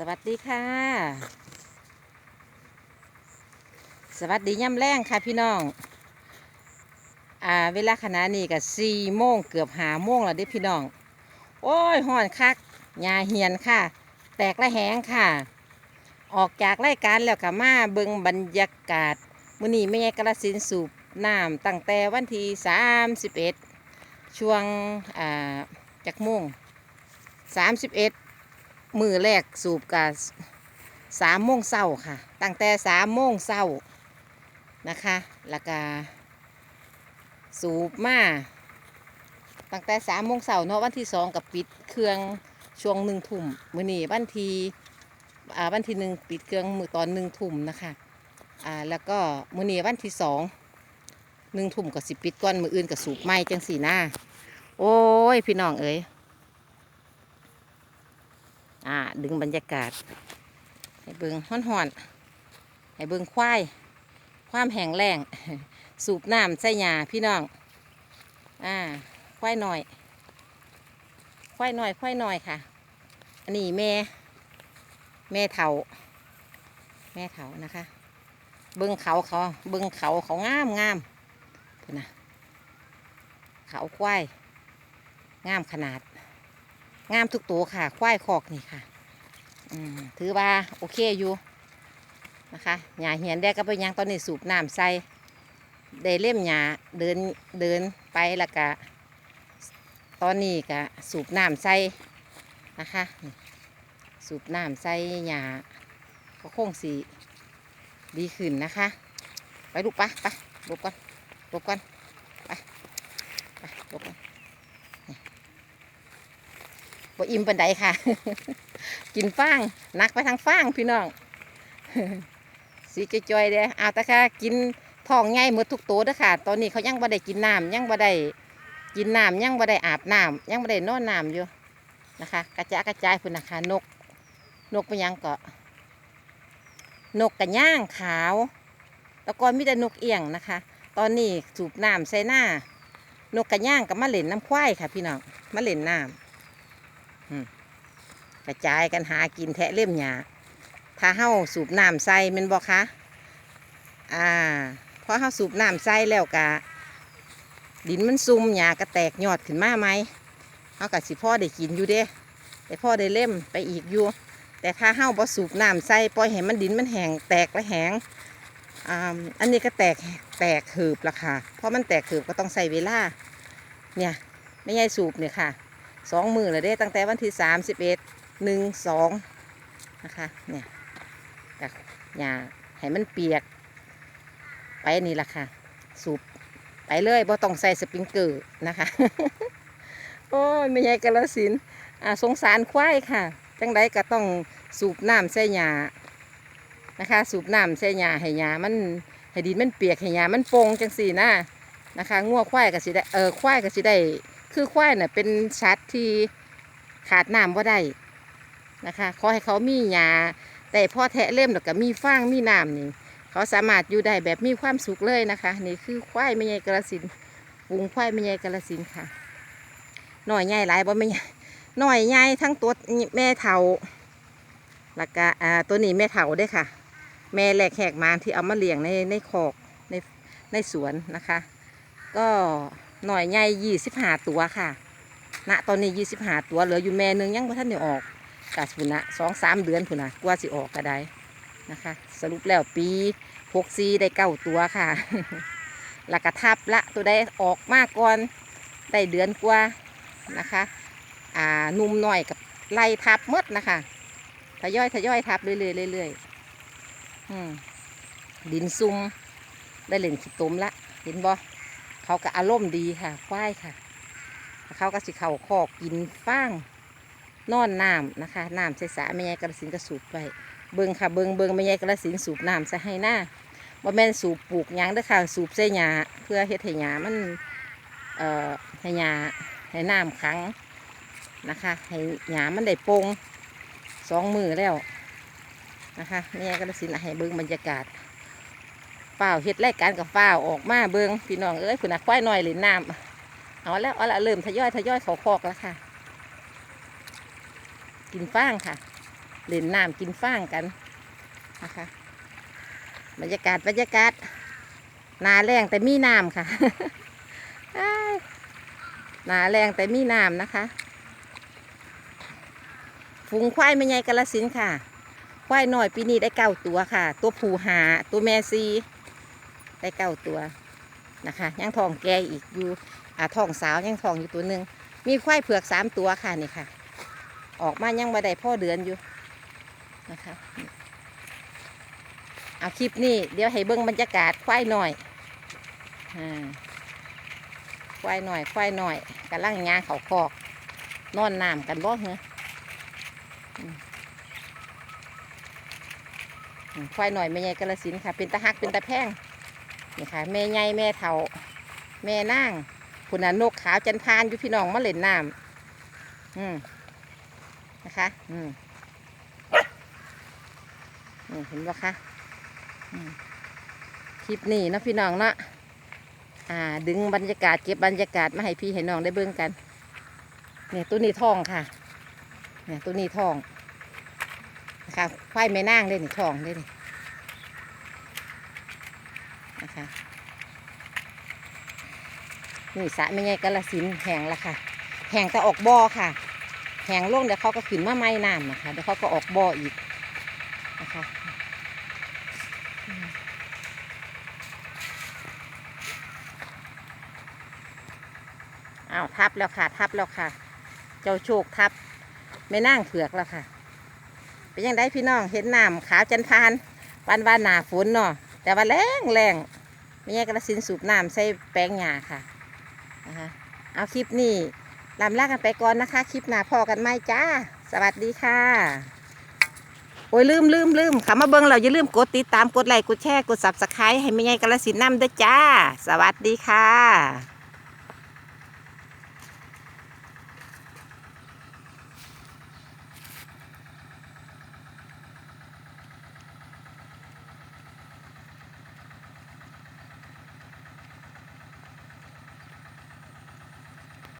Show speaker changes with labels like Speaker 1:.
Speaker 1: สวัสดีค่ะ สวัสดีย่ำแรงค่ะพี่น้อง อ่า เวลาขณะนี้ก็สี่โมงเกือบหาโมงแล้วเด้พี่น้อง โอ้ยห่อนคักหญ้าเหียนค่ะ แตกละแหงค่ะ ออกจากรายการแล้วก็มาเบิงบรรยากาศมื้อนี้แม่กระสินสูบน้ำตั้งแต่วันที่31ช่วง อ่าจากโมง31มือ มือแรกสูบกับสามโมงเศร้าค่ะ ตั้งแต่สามโมงเศร้านะคะ แล้วก็สูบมาตั้งแต่สามโมงเศร้าเนาะวันที่สองกับปิดเครื่องช่วงหนึ่งทุ่มมือนี้วันที่อ่าวันที่หนึ่งปิดเครื่องมือตอนหนึ่งทุ่มนะคะอ่าแล้วก็มือนี้วันที่สองหนึ่งทุ่มก็สิปิดก่อนมืออื่นกับสูบไม้จังสีหน้าโอ้ยพี่น้องเอ้ย อ่า ดึงบรรยากาศ ให้เบิงห้อนหอนๆให้เบิงควาย ความแห้งแรงสูบน้ำใส่หญ้าพี่น้อง อ่า ควายหน่อย ควายหน่อย ควายหน่อยค่ะ อันนี้แม่ แม่เถาแม่เถานะคะ เบิงเขาเขา เบิงเขาเขางามงามนะเขาควาย งามขนาด งามทุกตัวค่ะ ควายคอกนี่ค่ะถือว่าโอเคอยู่นะคะหญ้าเหียนได้ก็ไปยังตอนนี้สูบน้ำใส่ได้เล่มหญ้าเดินเดินไปแล้วก็ตอนนี้ก็สูบน้ำใส่นะคะสูบน้ำใส่หญ้าก็คงสีดีขึ้นนะคะ ไปลูกปะไปลบก่อนลบก่อนไปไปหลบก่อน บ่อิ่มปันใดค่ะ กินฟางนักไปทางฟางพี่น้อง สีจอยๆเด้อเอาแต่ค่ะกินท้องใหญ่หมดทุกตัวเด้อค่ะ ตอนนี้เขายังบ่ได้กินน้ำยังบ่ได้กินน้ำยังบ่ได้อาบน้ำยังบ่ได้นอนน้ำอยู่นะคะ กระจายกระจายพุ่นนะคะนก นกเป็นหยังเกาะนกกระย่างขาวแล้วก็มีแต่นกเอียงนะคะ ตอนนี้สูบน้ำใส่หน้านกกระย่างกับมาเล่นน้ำควายค่ะ พี่น้องมาเล่นน้ำ กระจายกันหากินแทะเล่มหยาถ้าเฮาสูบน้ำใส่มันบอกคะอ่าพอเฮาสูบน้ำใส่แล้วกะดินมันซุ่มหยากระแตกยอดขึ้นมาไหมเฮากะสิพ่อได้กินอยู่เด้แต่พ่อได้เล่มไปอีกอยู่ แต่ถ้าเฮาบ่สูบน้ำใส่ปล่อยให้มันดินมันแห้งแตกและแห้งอ่าอันนี้ก็แตกแตกหืบละค่ะ เพราะมันแตกหืบก็ต้องใส่เวลา เนี่ย ไม่ใช่สูบเนี่ยค่ะ สองมือเลยเด้ตั้งแต่วันที่สามสิบเอ็ดหนึ่งสองนะคะเนี่ยกับหญ้าให้มันเปียก ไปนี่แหละค่ะ สูบไปเลยบ่ต้องใส่สปริงเกอร์นะคะ โอ้ยไม่ใช่กระสินอ่าสงสารควายค่ะ จังไดก็ต้องสูบน้ำใส่หญ้านะคะ สูบน้ำใส่หญ้าให้หญ้ามันให้ดินมันเปียกให้หญ้ามันโปร่งจังสี่นะนะคะงัวควายก็สิได้เออควายก็สิได้ คือควายน่ะเป็นสัตว์ที่ขาดน้ำว่าได้นะคะ ขอให้เขามีหญ้าแต่พอแทะเล่มแล้วก็มีฟางมีน้ำนี่เขาสามารถอยู่ได้แบบมีความสุขเลยนะคะ นี่คือควายไม่ใหญ่กระสินปุงควายไม่ใหญ่กระสินค่ะหน่อยใหญ่หลายบ่ไม่ใหญ่หน่อยใหญ่ทั้งตัวแม่เถาแล้วก็อ่าตัวนี้แม่เถาด้วยค่ะ แม่แหลกแหกมาที่เอามาเลี้ยงในในคอกในในสวนนะคะ ก็ หน่อยใหญ่ยี่สิบห้าตัวค่ะณตอนนี้ยี่สิบห้าตัวเหลืออยู่แม่หนึงยังบ่ทันได้ออกกาสุนะสองสามเดือนพุนนะกว่าสิออกก็ได้นะคะ สรุปแล้วปีหกซีได้เก้าตัวค่ะแล้วก็ทับละตัวได้ออกมากก่อนได้เดือนกว่านะคะอ่านุ่มหน่อยกับไล่ทับมดนะคะทยอยทยอยทับเรื่อยๆเรื่อยๆอืมดินซุ่มได้เล่นขี้ตมละเห็นบ่ เขาก็อารมณ์ดีค่ะควายค่ะ เขาก็สิเข่าคอกกินฟางนอนน้ำนะคะน้ำใส่สาแม่ยายกระสินก็สูบไปเบิงค่ะเบิงเบิงแม่ยายกระสินสูบน้ำใส่ให้หน้าว่าแม่นสูบปลูกหยางเด้อค่ะสูบใส่หญ้าเพื่อเฮ็ดให้หญ้ามันเอ่อให้หญ้าให้น้ำขังนะคะให้หญ้ามันได้โปร่งสองมือแล้วนะคะแม่ยายกระสินให้เบิงบรรยากาศ เปล่าเฮ็ดรายการกับเปล่าออกมาเบิงพี่น้องเอ้ยคุณน่ะควายน้อยเล่นน้ำเอาแล้วเอาละเริ่มทยอยทยอยเขาคอกแล้วค่ะ กินฟางค่ะเล่นน้ำกินฟางกันนะคะบรรยากาศบรรยากาศนาแรงแต่มีน้ำค่ะนาแรงแต่มีน้ำนะคะฝูงควายไม่ใหญ่กาลสินค่ะ ควายหน้อยปีนี้ได้เก้าตัวค่ะ ตัวผูหาตัวแม่ซี ได้เก้าตัวนะคะยังทองแกอีกอยู่อ่าทองสาวยังทองอยู่ตัวหนึ่งมีควายเผือกสามตัวค่ะนี่ค่ะ ออกมายังบ่ได้พ่อเดือนอยู่นะคะเอาคลิปนี้เดี๋ยวให้เบิ้งบรรยากาศควายหน่อยอ่าควายหน่อยควายหน่อยกำลังยาเขาคอก นอนน้ำกันบ่เหรอควายหน่อยแม่ใหญ่กระสินค่ะ เป็นตะฮักเป็นตะแพง นี่ค่ะ แม่ใหญ่แม่เฒ่าแม่นางคุณน่ะนกขาวจันทานอยู่พี่น้องมาเล่นน้ำอืมนะคะ อืมเห็นปะคะคลิปนี้นะพี่น้องเนาะอ่า ดึงบรรยากาศเก็บบรรยากาศมาให้พี่ให้น้องได้เบิ่งกัน เนี่ยตัวนี้ทองค่ะ เนี่ยตัวนี้ทองนะคะควายแม่นางได้นี่ทองได้นี่ะ คะนี่สระไม่ไงกาลสินแห้งล้วค่ะแห้งแต่ออกบ่อค่ะแห้งลงเดี๋ยวเขาก็ขึ้นมาไม้น้ำนะคะเดี๋ยวเขาก็ออกบ่ออีกนะคะอ้าวทับแล้วค่ะ ทับแล้วค่ะ เจ้าโชคทับแม่นางเผือกแล้วค่ะ เป็นยังไงพี่น้องเห็นน้ำขาวจันทานปันว่าหนาฝนเนาะแต่ว่าแรงแรง ไม่ใช่กระสินสูบน้ำใส่แป้งหญ้าค่ะนะคะเอาคลิปนี้ลำลากันไปก่อนนะคะ คลิปหน้าพอกันไหมจ้า สวัสดีค่ะ โอ้ยลืมลืมลืมขามาเบิ้งเราอย่าลืมกดติดตามกดไลค์กดแชร์กดซับสไครต์ให้ไม่ใช่กระสินน้ำด้อจ้า สวัสดีค่ะ